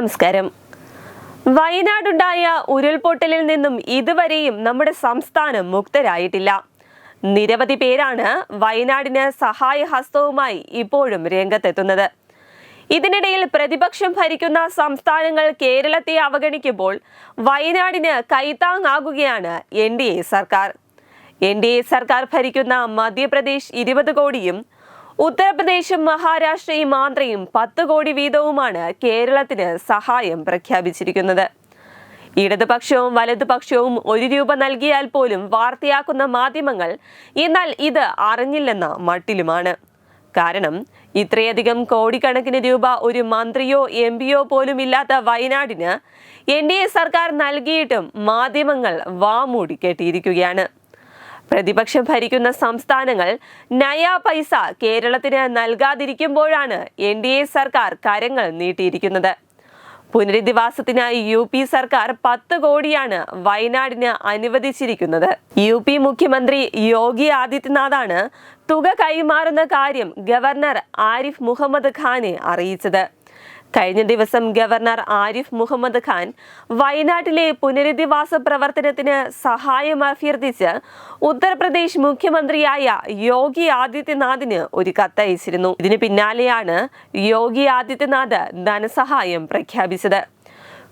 നമസ്കാരം. വയനാടുണ്ടായ ഉരുൾപൊട്ടലിൽ നിന്നും ഇതുവരെയും നമ്മുടെ സംസ്ഥാനം മുക്തരായിട്ടില്ല. നിരവധി പേരാണ് വയനാടിന് സഹായഹസ്തവുമായി ഇപ്പോഴും രംഗത്തെത്തുന്നത്. ഇതിനിടയിൽ പ്രതിപക്ഷം ഭരിക്കുന്ന സംസ്ഥാനങ്ങൾ കേരളത്തെ അവഗണിക്കുമ്പോൾ വയനാടിന് കൈത്താങ്ങാകുകയാണ് എൻ ഡി എ സർക്കാർ. എൻ ഡി എ സർക്കാർ ഭരിക്കുന്ന മധ്യപ്രദേശ് ഇരുപത് കോടിയും ഉത്തർപ്രദേശും മഹാരാഷ്ട്രയും ആന്ധ്രയും പത്ത് കോടി വീതവുമാണ് കേരളത്തിന് സഹായം പ്രഖ്യാപിച്ചിരിക്കുന്നത്. ഇടതുപക്ഷവും വലതുപക്ഷവും ഒരു രൂപ നൽകിയാൽ പോലും വാർത്തയാക്കുന്ന മാധ്യമങ്ങൾ എന്നാൽ ഇത് അറിഞ്ഞില്ലെന്ന മട്ടിലുമാണ്. കാരണം ഇത്രയധികം കോടിക്കണക്കിന് രൂപ ഒരു മന്ത്രിയോ എം പിയോ പോലും ഇല്ലാത്ത വയനാടിന് എൻ ഡി എ സർക്കാർ നൽകിയിട്ടും മാധ്യമങ്ങൾ വാമൂടി കെട്ടിയിരിക്കുകയാണ്. പ്രതിപക്ഷം ഭരിക്കുന്ന സംസ്ഥാനങ്ങൾ നയ പൈസ കേരളത്തിന് നൽകാതിരിക്കുമ്പോഴാണ് എൻ ഡി എ സർക്കാർ കരങ്ങൾ നീട്ടിയിരിക്കുന്നത്. പുനരധിവാസത്തിനായി യു പി സർക്കാർ പത്ത് കോടിയാണ് വയനാടിന് അനുവദിച്ചിരിക്കുന്നത്. യു പി മുഖ്യമന്ത്രി യോഗി ആദിത്യനാഥാണ് തുക കൈമാറുന്ന കാര്യം ഗവർണർ ആരിഫ് മുഹമ്മദ് ഖാനെ അറിയിച്ചത്. കഴിഞ്ഞ ദിവസം ഗവർണർ ആരിഫ് മുഹമ്മദ് ഖാൻ വയനാട്ടിലെ പുനരധിവാസ പ്രവർത്തനത്തിന് സഹായം അഭ്യർത്ഥിച്ച് ഉത്തർപ്രദേശ് മുഖ്യമന്ത്രിയായ യോഗി ആദിത്യനാഥിന് ഒരു കത്തയച്ചിരുന്നു. ഇതിന് പിന്നാലെയാണ് യോഗി ആദിത്യനാഥ് ധനസഹായം പ്രഖ്യാപിച്ചത്.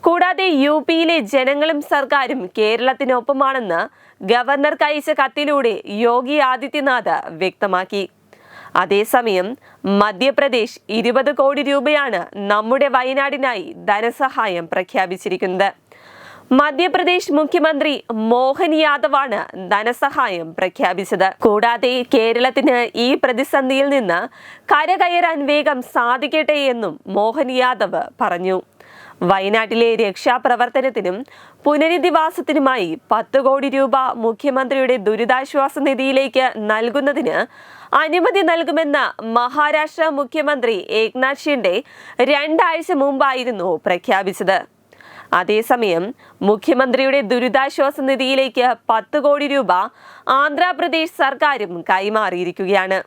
കൂടാതെ യു പിയിലെ ജനങ്ങളും സർക്കാരും കേരളത്തിനൊപ്പമാണെന്ന് ഗവർണർക്ക് അയച്ച കത്തിലൂടെ യോഗി ആദിത്യനാഥ് വ്യക്തമാക്കി. അതേസമയം മധ്യപ്രദേശ് ഇരുപത് കോടി രൂപയാണ് നമ്മുടെ വയനാടിനായി ധനസഹായം പ്രഖ്യാപിച്ചിരിക്കുന്നത്. മധ്യപ്രദേശ് മുഖ്യമന്ത്രി മോഹൻ യാദവാണ് ധനസഹായം പ്രഖ്യാപിച്ചത്. കൂടാതെ കേരളത്തിന് ഈ പ്രതിസന്ധിയിൽ നിന്ന് കരകയറാൻ വേഗം സാധിക്കട്ടെ എന്നും മോഹൻ യാദവ് പറഞ്ഞു. വയനാട്ടിലെ രക്ഷാപ്രവർത്തനത്തിനും പുനരധിവാസത്തിനുമായി പത്ത് കോടി രൂപ മുഖ്യമന്ത്രിയുടെ ദുരിതാശ്വാസ നിധിയിലേക്ക് നൽകുന്നതിന് അനുമതി നൽകുമെന്ന് മഹാരാഷ്ട്ര മുഖ്യമന്ത്രി ഏക്നാഥ് ഷിൻഡെ രണ്ടാഴ്ച മുമ്പായിരുന്നു പ്രഖ്യാപിച്ചത്. അതേസമയം മുഖ്യമന്ത്രിയുടെ ദുരിതാശ്വാസ നിധിയിലേക്ക് പത്ത് കോടി രൂപ ആന്ധ്രാപ്രദേശ് സർക്കാരും കൈമാറിയിരിക്കുകയാണ്.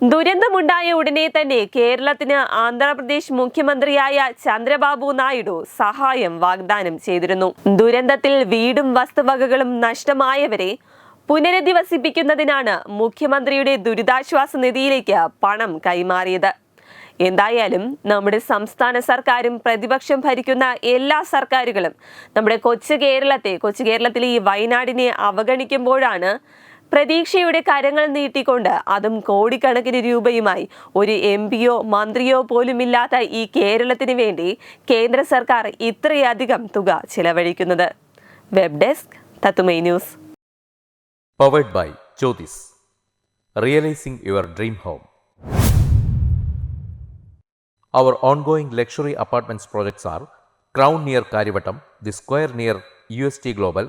ദുരന്തമുണ്ടായ ഉടനെ തന്നെ കേരളത്തിന് ആന്ധ്രാപ്രദേശ് മുഖ്യമന്ത്രിയായ ചന്ദ്രബാബു നായിഡു സഹായം വാഗ്ദാനം ചെയ്തിരുന്നു. ദുരന്തത്തിൽ വീടും വസ്തുവകകളും നഷ്ടമായവരെ പുനരധിവസിപ്പിക്കുന്നതിനാണ് മുഖ്യമന്ത്രിയുടെ ദുരിതാശ്വാസ നിധിയിലേക്ക് പണം കൈമാറിയത്. എന്തായാലും നമ്മുടെ സംസ്ഥാന സർക്കാരും പ്രതിപക്ഷം ഭരിക്കുന്ന എല്ലാ സർക്കാരുകളും നമ്മുടെ കൊച്ചു കേരളത്തെ കൊച്ചു കേരളത്തിലെ ഈ വയനാടിനെ അവഗണിക്കുമ്പോഴാണ് പ്രതീക്ഷയുടെ കരങ്ങൾ നീട്ടിക്കൊണ്ട് അതും കോടിക്കണക്കിന് രൂപയുമായി ഒരു എം പിയോ മന്ത്രിയോ പോലുമില്ലാത്ത ഈ കേരളത്തിന് വേണ്ടി കേന്ദ്ര സർക്കാർ ഇത്രയധികം തുക ചിലവഴിക്കുന്നത്. വെബ് ഡെസ്ക് തത്തുമൈ news. Powered by Jyothis realising your dream home our ongoing luxury apartments projects are Crown near Kariavattom the square near U S T Crown